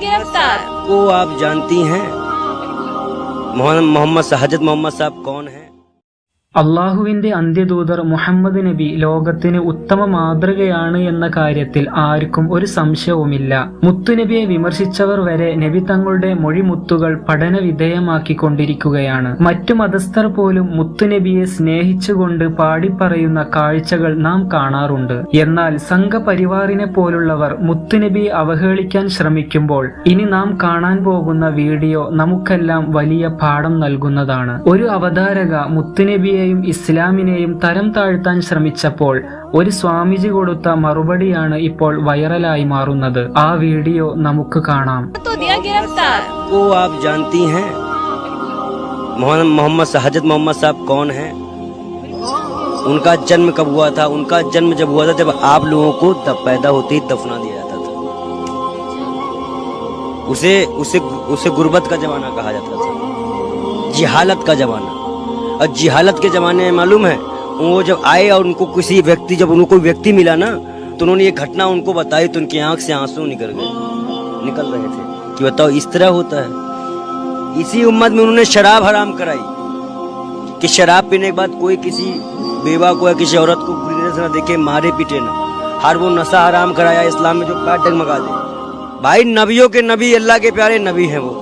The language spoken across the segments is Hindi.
गिरफ़्तार। को आप जानती हैं? मोहम्मद हज़रत मोहम्मद साहब कौन हैं? അള്ളാഹുവിന്റെ അന്ത്യദൂതർ മുഹമ്മദ് നബി ലോകത്തിന് ഉത്തമ മാതൃകയാണ് എന്ന കാര്യത്തിൽ ആർക്കും ഒരു സംശയവുമില്ല. മുത്തുനബിയെ വിമർശിച്ചവർ വരെ നബി തങ്ങളുടെ മൊഴിമുത്തുകൾ പഠന വിധേയമാക്കിക്കൊണ്ടിരിക്കുകയാണ് മറ്റു മതസ്ഥർ പോലും മുത്തുനബിയെ സ്നേഹിച്ചുകൊണ്ട് പാടിപ്പറയുന്ന കാഴ്ചകൾ നാം കാണാറുണ്ട്. എന്നാൽ സംഘപരിവാറിനെ പോലുള്ളവർ മുത്തുനബിയെ അവഹേളിക്കാൻ ശ്രമിക്കുമ്പോൾ ഇനി നാം കാണാൻ പോകുന്ന വീഡിയോ നമുക്കെല്ലാം വലിയ പാഠം നൽകുന്നതാണ്. ഒരു അവതാരക മുത്തുനബിയെയും ഇസ്ലാമിനെയും തരം താഴ്ത്താൻ ശ്രമിച്ചപ്പോൾ ഒരു സ്വാമിജി കൊടുത്ത മറുപടിയാണ് ഇപ്പോൾ വൈറലായി മാറുന്നത് ആ വീഡിയോ നമുക്ക് കാണാം तो दिया गिरफ्तार को आप जानती हैं मोहम्मद मोहम्मद सा- हजरत मोहम्मद साहब कौन हैं उनका जन्म कब हुआ था उनका जन्म जब हुआ था जब आप लोगों को तब पैदा होते ही दफना दिया जाता था उसे उसे उसे गुर्बत का जमाना कहा जाता था जिहालत का जमाना जिहालत के जमाने में मालूम है, वो जब आए और उनको किसी व्यक्ति, जब उनको व्यक्ति मिला ना तो उन्होंने ये घटना उनको बताई तो उनकी आँख से आँसू निकल गए, निकल रहे थे कि बताओ इस तरह होता है। इसी उम्मत में उन्होंने शराब हराम कराई, कि शराब पीने के बाद कोई किसी बेवा को या किसी औरत को से न देखे, मारे पीटे ना। हर वो नशा हराम कराया, इस्लाम में जो पैर डगमगा दे भाई, नबियों के नबी, अल्लाह के प्यारे नबी हैं वो।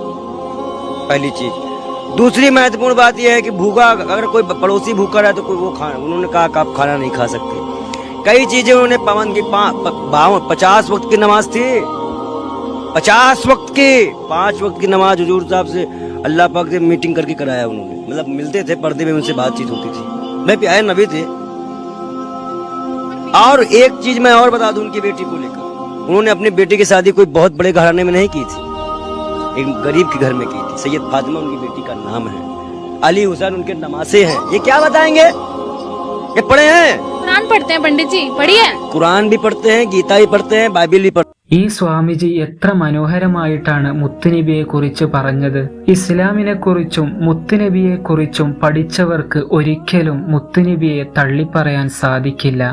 पहली चीज़। दूसरी महत्वपूर्ण बात यह है कि भूखा, अगर कोई पड़ोसी भूखा रहा तो कोई वो खाना, उन्होंने कहा कि आप खाना नहीं खा सकते। कई चीज़ें उन्होंने पवन की बावन पचास वक्त की नमाज़ थी। पचास वक्त की, पाँच वक्त की नमाज़ हजूर साहब से अल्लाह पाक से मीटिंग करके कराया उन्होंने। मतलब मिलते थे, पर्दे में उनसे बातचीत होती थी। मैं प्यारे नबी थे। और एक चीज़ मैं और बता दूँ उनकी बेटी को लेकर। उन्होंने अपनी बेटी की शादी कोई बहुत बड़े घराने में नहीं की थी। एक गरीब के घर में की थी। सैयद फातिमा उनकी बेटी का नाम है अली हुसैन उनके नमासे हैं ये क्या बताएंगे ये पढ़े हैं कुरान पढ़ते हैं पंडित जी पढ़िए कुरान भी पढ़ते हैं गीता भी पढ़ते हैं बाइबिल भी पढ़ते ഈ സ്വാമിജി എത്ര മനോഹരമായിട്ടാണ് മുത്തുനബിയെ കുറിച്ച് പറഞ്ഞത് ഇസ്ലാമിനെ കുറിച്ചും മുത്തുനബിയെ കുറിച്ചും പഠിച്ചവർക്ക് ഒരിക്കലും മുത്തുനബിയെ തള്ളിപ്പറയാൻ സാധിക്കില്ല